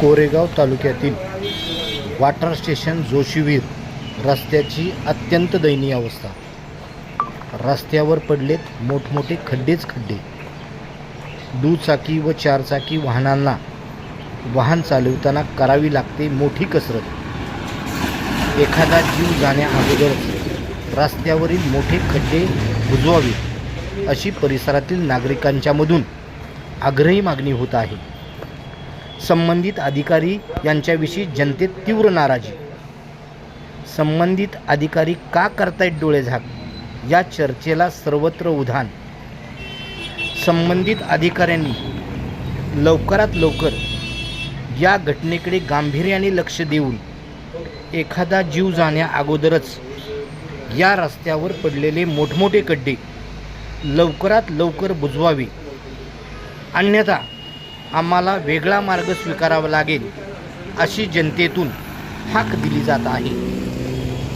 कोरेगाव तालुक्यातील water station जोशीवीर रस्त्याची अत्यंत दयनीय अवस्था. रस्त्यावर पडलेत मोठमोठे खड्डेच खड्डे. दुचाकी व चारचाकी वाहनांना वाहन चालवताना करावी लागते मोठी कसरत. एखादा जीव जाण्या अगोदरच रस्त्यावरील मोठे खड्डे बुजवावे अशी परिसरातील नागरिकांच्यामधून आग्रही मागणी होत आहे. संबंधित अधिकारी यांच्याविषयी जनतेत तीव्र नाराजी. संबंधित अधिकारी का करतायत डोळे झाक? या चर्चेला सर्वत्र उधाण. संबंधित अधिकाऱ्यांनी लवकरात लवकर या घटनेकडे गांभीर्याने लक्ष देऊन एखादा जीव जाण्या अगोदरच या रस्त्यावर पडलेले मोठमोठे खड्डे लवकरात लवकर बुजवावे. अन्यथा आम्हाला वेगळा मार्ग स्वीकारावा लागेल अशी जनतेतून हाक दिली जात आहे.